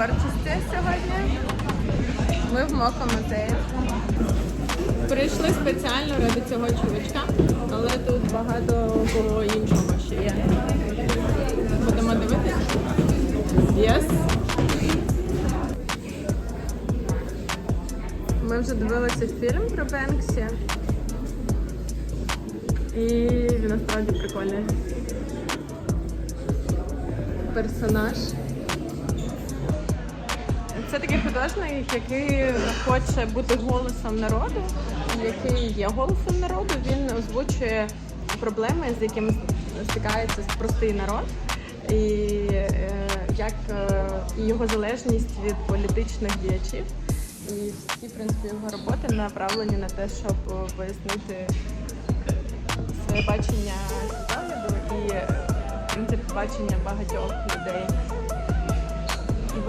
творчості сьогодні. Ми в Моко музеї. Прийшли спеціально ради цього чувачка, але тут багато кого іншого ще є. Будемо дивитися? Yes. Ми вже дивилися фільм про Бенксі. І він насправді прикольний. Персонаж. Це такий художник, який хоче бути голосом народу, який є голосом народу. Він озвучує проблеми, з якими стикається простий народ, і е, як е, його залежність від політичних діячів. І всі, в його роботи направлені на те, щоб пояснити своє бачення світогляду і бачення багатьох людей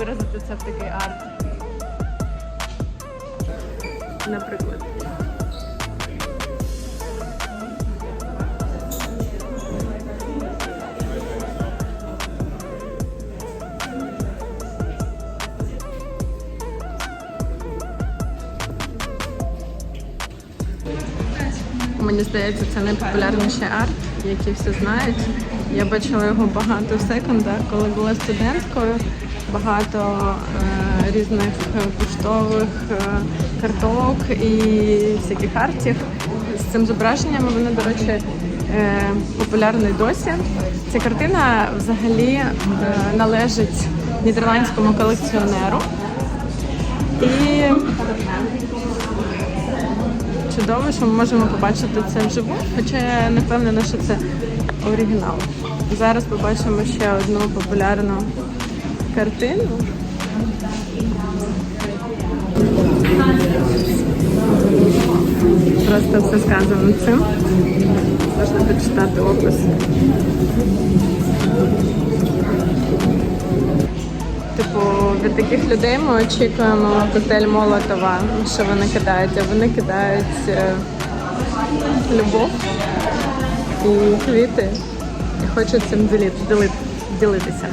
виразити це в такий арт. Наприклад. Мені здається, це найпопулярніший арт, який всі знають. Я бачила його багато в секундах, коли була студенткою. Багато е, різних поштових е, карток і всяких артів з цим зображенням. Вони, до речі, е, популярні досі. Ця картина взагалі е, належить нідерландському колекціонеру. І чудово, що ми можемо побачити це вживу, хоча я не впевнена, що це оригінал. Зараз побачимо ще одну популярну картину. Просто все сказано цим. Можна почитати опис. Типу, від таких людей ми очікуємо коктейль Молотова, що вони кидають, а вони кидають е, любов і квіти і хочуть цим ділити, ділити, ділитися.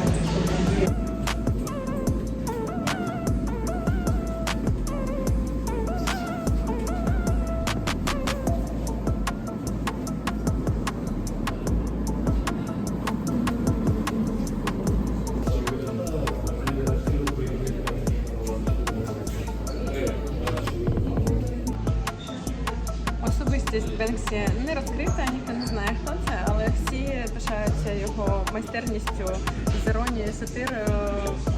Бенксі не розкрита, ніхто не знає, хто це, але всі пишаються його майстерністю з іронією, сатирою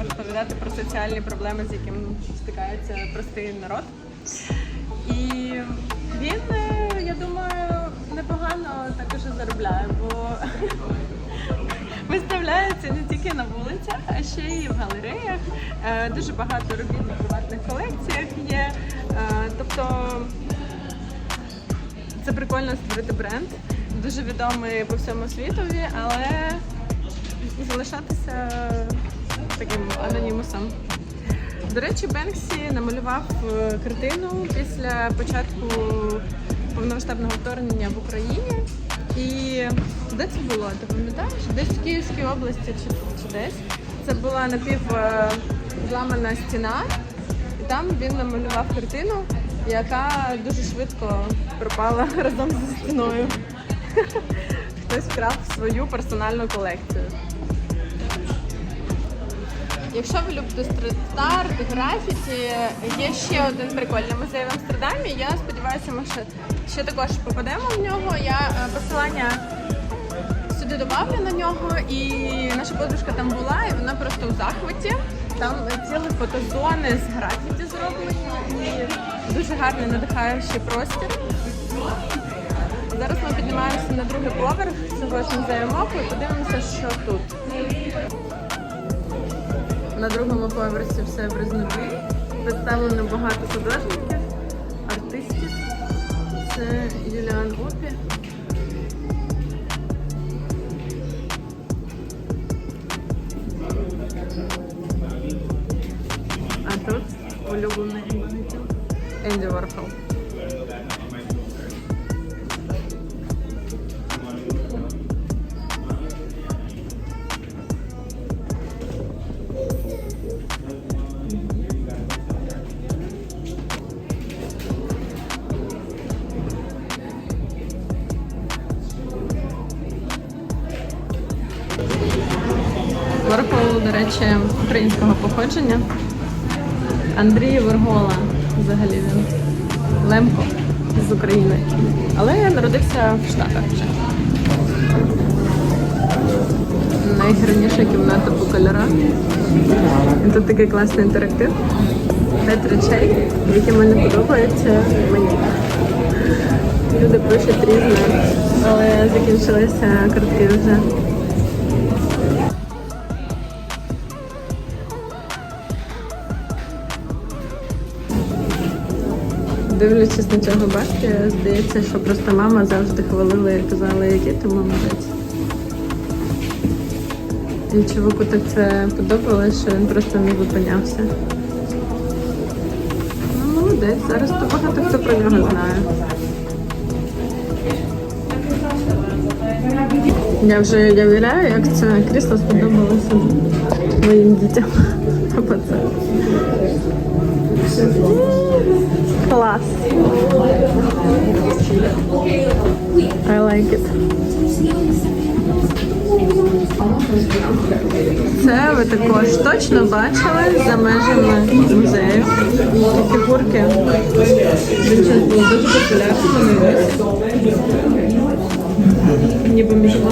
розповідати про соціальні проблеми, з якими стикається простий народ. І він, е, я думаю, непогано також заробляє, бо виставляється не тільки на вулицях, а ще й в галереях. Е, Дуже багато робіт на приватних колекціях є. Е, Тобто це прикольно створити бренд, дуже відомий по всьому світові, але залишатися таким анонімусом. До речі, Бенксі намалював е, картину після початку повномасштабного вторгнення в Україні. І де це було? Ти пам'ятаєш? Десь в Київській області чи, чи десь. Це була напів е, стіна, і там він намалював картину, яка дуже швидко пропала разом зі стіною. Хтось вкрав свою персональну колекцію. Якщо ви любите стріт-арт, графіті, є ще один прикольний музей в Амстердамі. Я сподіваюся, ми ще, ще також попадемо в нього. Я е, посилання сюди додавлю на нього, і наша подружка там була, і вона просто у захваті. Там цілі фотозони з графіті зроблені дуже гарний надихаючий простір. Зараз ми піднімаємося на другий поверх цього музею і подивимося, що тут. На другому поверсі все в різнові. Представлено багато художників, артистів. Це Юліан Опі. А тут улюблений Енді Вархол. Воркол, до речі, українського походження Андрій Воргола взагалі він. Лемко з України. Але народився в Штатах вже. Найгарніша кімната по кольорах. Тут такий класний інтерактив. П'ять речей, які мені подобаються мені. Люди пишуть різне, але закінчилися картки вже. Дивлячись на цього батька, здається, що просто мама завжди хвалила і казала, який ти молодець. І чуваку так це подобалось, що він просто не зупинявся. Ну, молодець, зараз то багато хто про нього знає. Я вже я уявляю, як це крісло сподобалося моїм дітям. Це. Клас. I like it. Це ви також точно бачили за межами музею. Ці фігурки. Зараз був дуже популярний. Ніби міжла,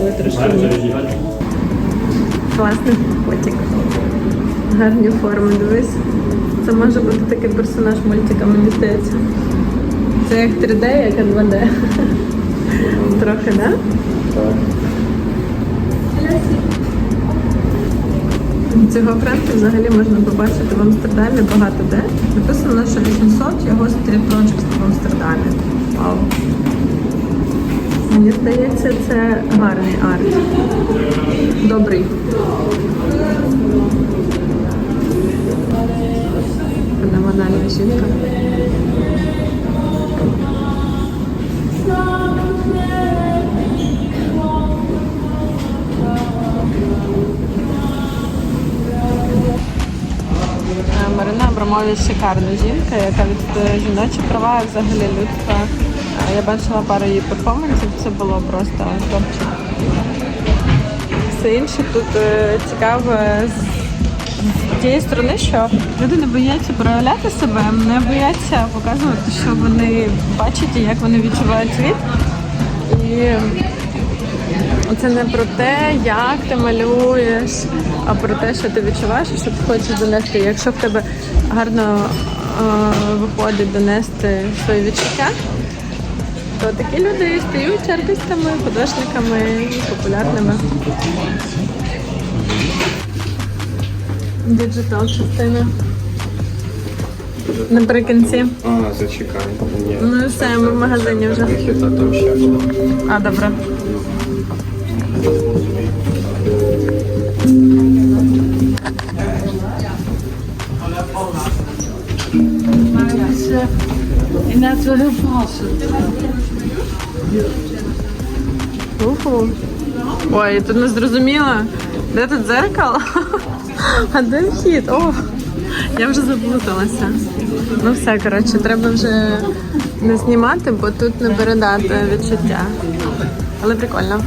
але трошки. Класний котик. Гарні форми, дивись. Це може бути такий персонаж мультика, мені здається. Це як 3D, як 2D. Трохи, так? Цього френка взагалі можна побачити в Амстердамі багато де. Написано, що 800 його стріт Projects в Амстердамі. Вау. Мені здається, це гарний арт. Добрий. Жінка. Е, Марина Абрамович шикарна жінка, яка від жіночі права взагалі людства. Е, Я бачила пару її перформансів, це було просто топчик. Все інше тут е, цікаве з тієї сторони, що люди не бояться проявляти себе, не бояться показувати, що вони бачать і як вони відчувають світ. І це не про те, як ти малюєш, а про те, що ти відчуваєш що ти хочеш донести. Якщо в тебе гарно е, виходить донести свої відчуття, то такі люди стають артистами, художниками, популярними. Діджитал частина. Наприкінці. А, зачекай. Ні. Ну і все, ми в магазині вже. А там ще. А, добре. Inderdaad wel heel verrassend. Ой, тут не зрозуміла. Де тут дзеркало? А де вхід? О, я вже заплуталася. Ну все, коротше, треба вже не знімати, бо тут не передати відчуття. Але прикольно.